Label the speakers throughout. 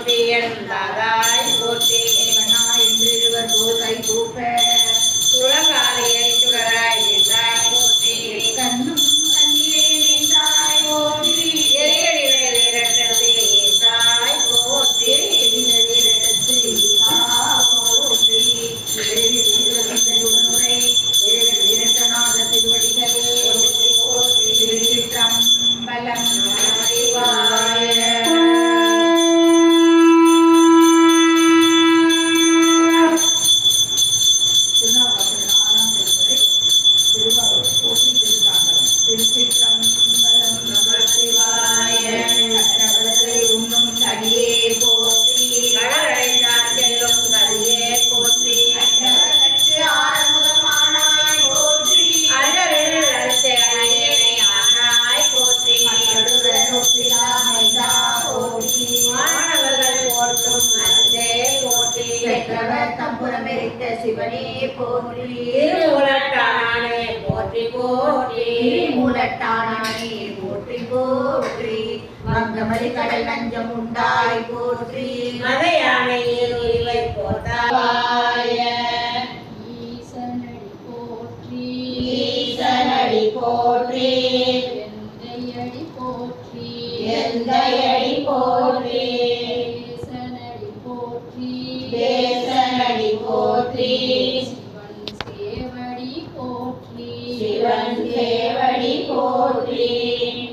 Speaker 1: போற்றி எழுந்தாதாய் போற்றி
Speaker 2: என்றிருவர் dosa கூப்ப
Speaker 1: Thank you.
Speaker 2: சிவனே போற்றி
Speaker 1: திருவுலட்டானே போற்றி போற்றி.
Speaker 2: மூலட்டானே போற்றி போற்றி. வங்கமலி கடல் நஞ்சம் உண்டாய் போற்றி.
Speaker 1: மதையானை இவை போத்தாய
Speaker 3: ஈசனடி போற்றி.
Speaker 2: ஈசனடி போற்றி.
Speaker 3: போற்றி சிவன் சேவடி போற்றி
Speaker 2: சிவன் சேவடி போற்றி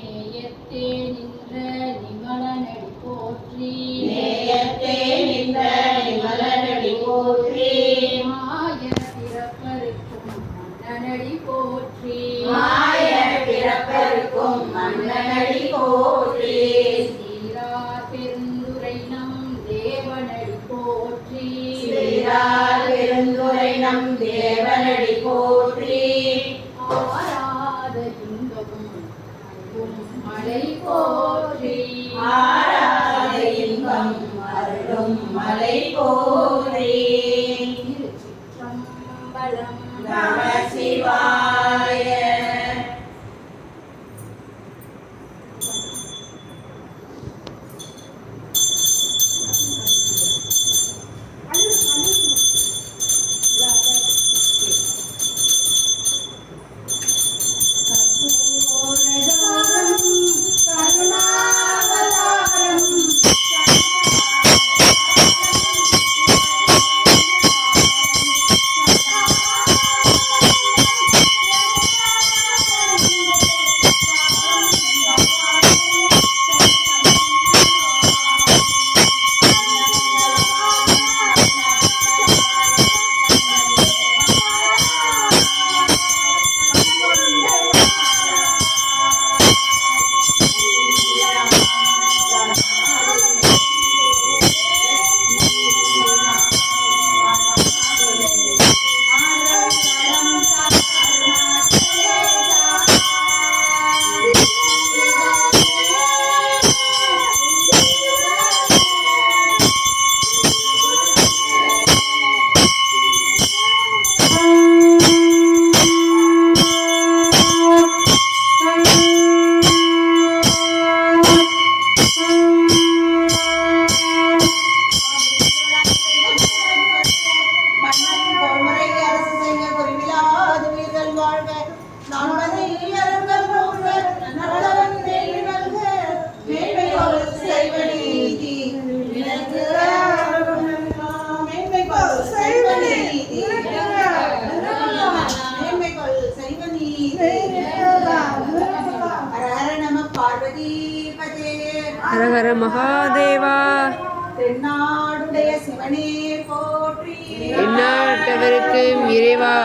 Speaker 3: நேயத்தே நின்ற நிமலனடி போற்றி
Speaker 2: நேயத்தே நின்ற நிமலனடி போற்றி
Speaker 3: மாய பிறப்பருக்கும் மன்னனடி போற்றி
Speaker 2: மாய பிறப்பருக்கும் மன்னனடி போற்றி.
Speaker 3: நம் தேவனடி போற்றி. ஆராத இன்பமும் அன்பும்
Speaker 4: ஹரஹர மகாதேவா.
Speaker 2: தென்னாடுடைய சிவனே போற்றி.
Speaker 4: எந்நாட்டவருக்கும் இறைவா